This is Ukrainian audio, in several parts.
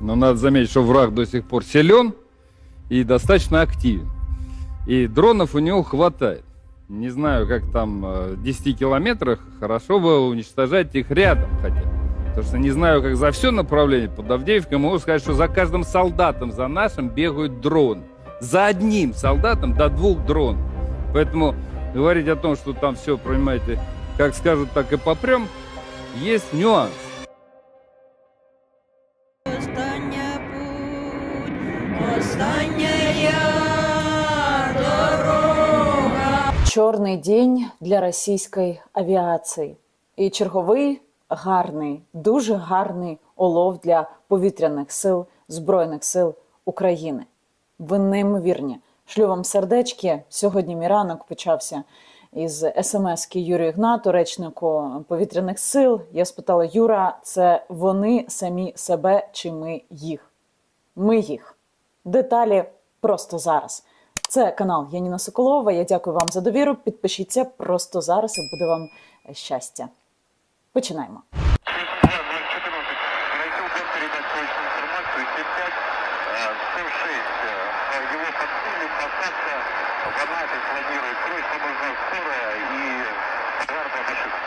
Но надо заметить, что враг до сих пор силен и достаточно активен. И дронов у него хватает. Не знаю, как там э, в 10 километрах, хорошо бы уничтожать их рядом хотя бы. Потому что не знаю, как за все направление под Авдеевкой, могу сказать, что за каждым солдатом, за нашим бегают дрон. За одним солдатом до двух дрон. Поэтому говорить о том, что там все, понимаете, как скажут, так и попрем, есть нюанс. Чорний день для російської авіації і черговий гарний, дуже гарний олов для повітряних сил Збройних сил України. Ви неймовірні. Шлю вам сердечки. Сьогодні мій ранок почався із смс-ки Юрію Ігнату, речнику повітряних сил. Я спитала: Юра, це вони самі себе чи ми їх? Ми їх. Деталі просто зараз. Це канал Яніна Соколова. Я дякую вам за довіру. Підпишіться просто зараз і буде вам щастя. Починаємо. 014. Просил бот передать точную информацию. 75, э, 106. э, Его подсыли, посадка в Анапе планирует. Срочно нужна скорая и пожарная машина.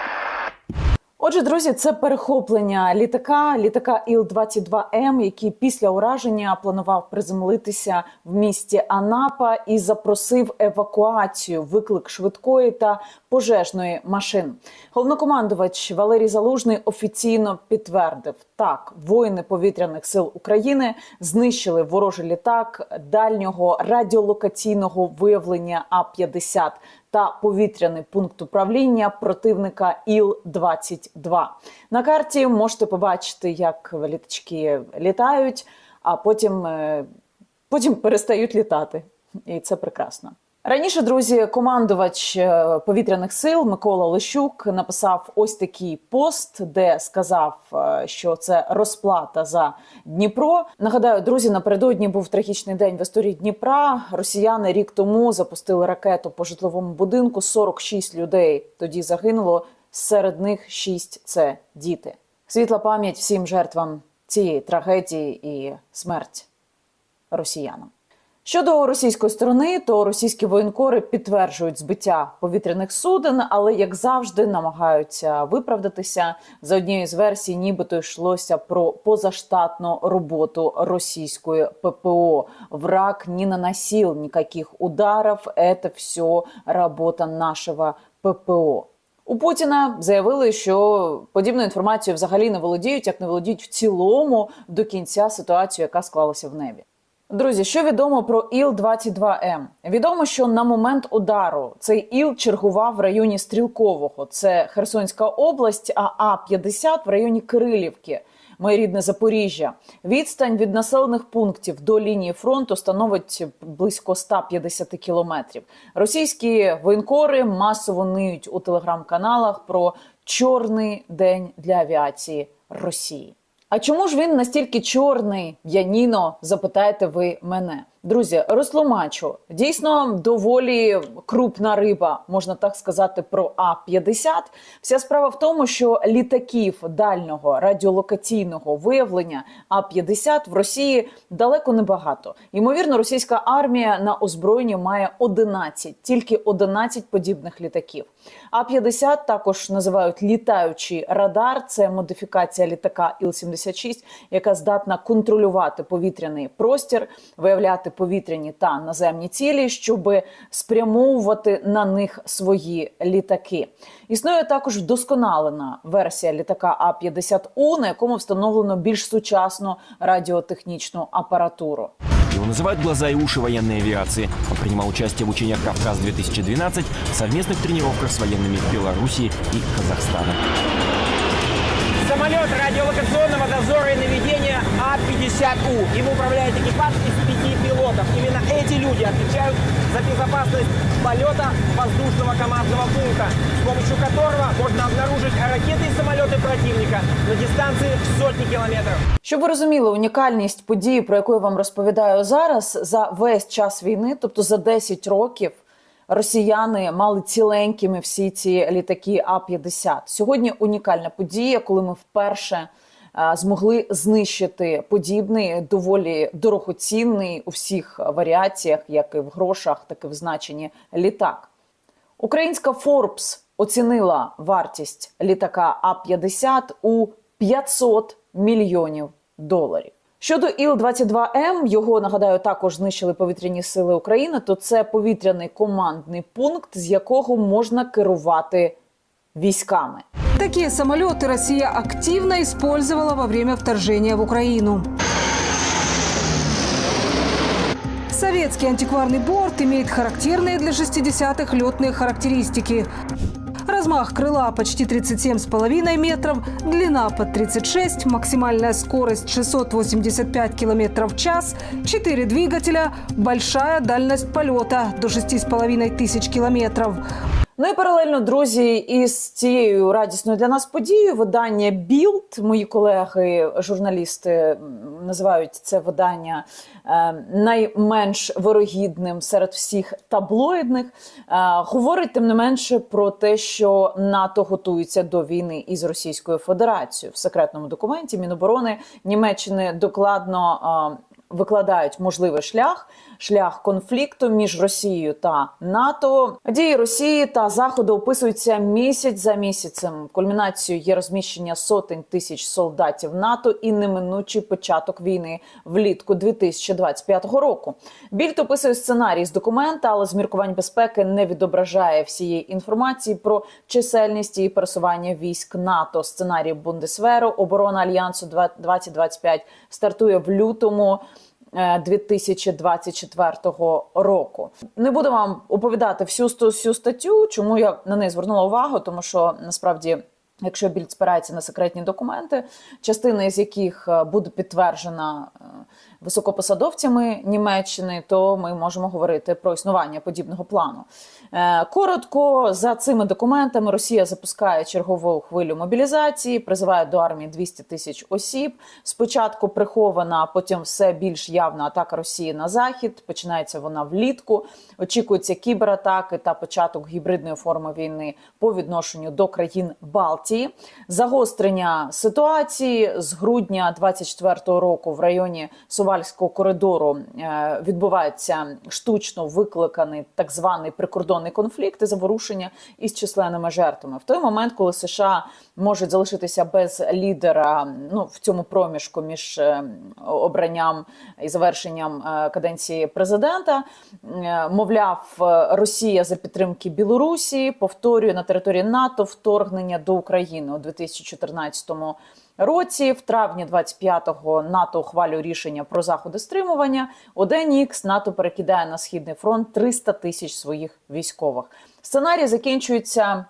Отже, друзі, це перехоплення літака, літака Іл-22М, який після ураження планував приземлитися в місті Анапа і запросив евакуацію, виклик швидкої та пожежної машин. Головнокомандувач Валерій Залужний офіційно підтвердив: так, воїни повітряних сил України знищили ворожий літак дальнього радіолокаційного виявлення А-50 та повітряний пункт управління противника Іл-22. На карті можете побачити, як літачки літають, а потім, е, потім перестають літати. І це прекрасно. Раніше, друзі, командувач е, повітряних сил Микола Лещук написав ось такий пост, де сказав, е, що це розплата за Дніпро. Нагадаю, друзі, напередодні був трагічний день в історії Дніпра. Росіяни рік тому запустили ракету по житловому будинку. 46 людей тоді загинуло. Серед них 6 – це діти. Світла пам'ять всім жертвам цієї трагедії і смерть росіянам. Щодо російської сторони, то російські воєнкори підтверджують збиття повітряних суден, але як завжди намагаються виправдатися. За однією з версій, нібито йшлося про позаштатну роботу російської ППО. Враг не наносил никаких ударов. Это все робота нашого ППО. У Путіна заявили, що подібною інформацією взагалі не володіють, як не володіють в цілому до кінця ситуацію, яка склалася в небі. Друзі, що відомо про Іл-22М? Відомо, що на момент удару цей Іл чергував в районі Стрілкового, це Херсонська область, а А-50 в районі Кирилівки, моє рідне Запоріжжя. Відстань від населених пунктів до лінії фронту становить близько 150 кілометрів. Російські воєнкори масово ниють у телеграм-каналах про чорний день для авіації Росії. А чому ж він настільки чорний, Яніно? Запитаєте ви мене. Друзі, розтлумачу. Дійсно, доволі крупна риба, можна так сказати, про А-50. Вся справа в тому, що літаків дальнього радіолокаційного виявлення А-50 в Росії далеко не багато. Ймовірно, російська армія на озброєнні має 11, тільки 11 подібних літаків. А-50 також називають літаючий радар. Це модифікація літака Іл-76, яка здатна контролювати повітряний простір, виявляти повітряні та наземні цілі, щоб спрямовувати на них свої літаки. Існує також вдосконалена версія літака А-50У, на якому встановлено більш сучасну радіотехнічну апаратуру. Его называют «глаза и уши военной авиации». Он принимал участие в учениях «Кавказ-2012», совместных тренировках с военными Белоруссии и Казахстана. Самолет радиолокационного дозора и наведения А-50У. Им управляет экипаж из пяти пилотов. Именно эти люди отвечают за безопасность полета воздушного командного пункта, с помощью которого можно обнаружить ракеты и самолеты противника на дистанции в сотни километров. Щоб ви розуміли унікальність події, про яку я вам розповідаю зараз, за весь час війни, тобто за 10 років, росіяни мали ціленькими всі ці літаки А-50. Сьогодні унікальна подія, коли ми вперше е, змогли знищити подібний доволі дорогоцінний у всіх варіаціях, як і в грошах, так і в значенні літак. Українська Forbes оцінила вартість літака А-50 у 500 мільйонів доларів. Щодо Іл-22М, його нагадаю, також знищили повітряні сили України. То це повітряний командний пункт, з якого можна керувати військами. Такие самолеты Россия активно использовала во время вторжения в Украину. Советский антикварный борт имеет характерные для 60-х летные характеристики. Размах крыла почти 37,5 метров, длина под 36, максимальная скорость 685 км в час, 4 двигателя, большая дальность полета до 6,5 тысяч километров. Ну і паралельно, друзі, із цією радісною для нас подією видання Білд, мої колеги, журналісти називають це видання е, найменш вирогідним серед всіх таблоїдних. Е, говорить тим не менше про те, що НАТО готується до війни із Російською Федерацією в секретному документі Міноборони Німеччини докладно. Викладають можливий шлях, шлях конфлікту між Росією та НАТО. Дії Росії та Заходу описуються місяць за місяцем. Кульмінацією є розміщення сотень тисяч солдатів НАТО і неминучий початок війни влітку 2025 року. Більд описує сценарій з документа, але з міркувань безпеки не відображає всієї інформації про чисельність і пересування військ НАТО. Сценарій Бундесверу оборона альянсу 2025 стартує в лютому. Е, 2024 року не буду вам оповідати всю всю статтю, чому я на неї звернула увагу, тому що насправді. Якщо більд спирається на секретні документи, частина з яких е, буде підтверджена е, високопосадовцями Німеччини, то ми можемо говорити про існування подібного плану. Е, Коротко за цими документами Росія запускає чергову хвилю мобілізації, призиває до армії 200 тисяч осіб. Спочатку прихована, потім все більш явна атака Росії на захід. Починається вона влітку. Очікуються кібератаки та початок гібридної форми війни по відношенню до країн Балтії. Загострення ситуації з грудня 24-го року в районі Сувальського коридору е, відбувається штучно викликаний так званий прикордонний конфлікт і заворушення із численними жертвами. В той момент, коли США можуть залишитися без лідера, ну в цьому проміжку між е, обранням і завершенням е, каденції президента, мовляв, Росія за підтримки Білорусі повторює на території НАТО вторгнення до України у 2014 році. В травні 25-го НАТО ухвалює рішення про заходи стримування. День Ікс НАТО перекидає на східний фронт 300 тисяч своїх військових. Сценарій закінчується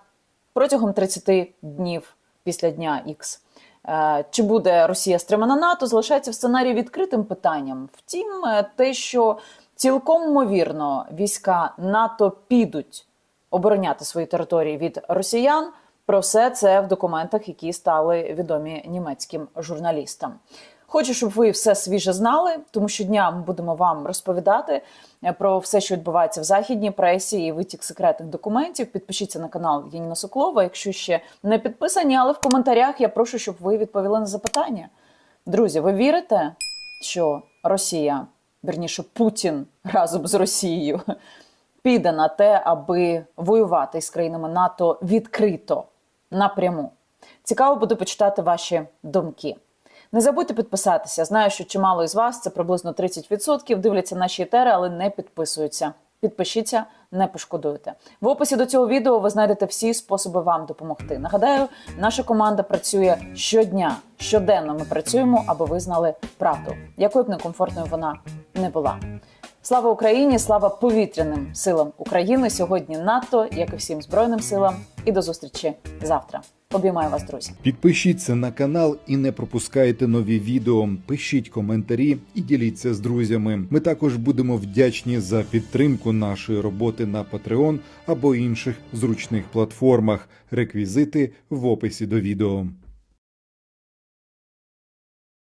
протягом 30 днів після дня Ікс. Е, Чи буде Росія стримана НАТО, залишається в сценарії відкритим питанням. Втім, е, те, що цілком ймовірно війська НАТО підуть обороняти свої території від росіян. Про все це в документах, які стали відомі німецьким журналістам. Хочу, щоб ви все свіже знали, тому що дня ми будемо вам розповідати е, про все, що відбувається в західній пресі і витік секретних документів. Підпишіться на канал Яніна Соклова, якщо ще не підписані. Але в коментарях я прошу, щоб ви відповіли на запитання. Друзі, ви вірите, що Росія, верніше Путін разом з Росією піде на те, аби воювати з країнами НАТО відкрито напряму? Цікаво буде почитати ваші думки. Не забудьте підписатися. Знаю, що чимало із вас, це приблизно 30%, дивляться наші етери, але не підписуються. Підпишіться, не пошкодуєте. В описі до цього відео ви знайдете всі способи вам допомогти. Нагадаю, наша команда працює щодня, щоденно ми працюємо, аби ви знали правду, якою б некомфортною вона не була. Слава Україні! Слава повітряним силам України! Сьогодні НАТО, як і всім збройним силам. І до зустрічі завтра. Обіймаю вас, друзі. Підпишіться на канал і не пропускайте нові відео. Пишіть коментарі і діліться з друзями. Ми також будемо вдячні за підтримку нашої роботи на Patreon або інших зручних платформах. Реквізити в описі до відео.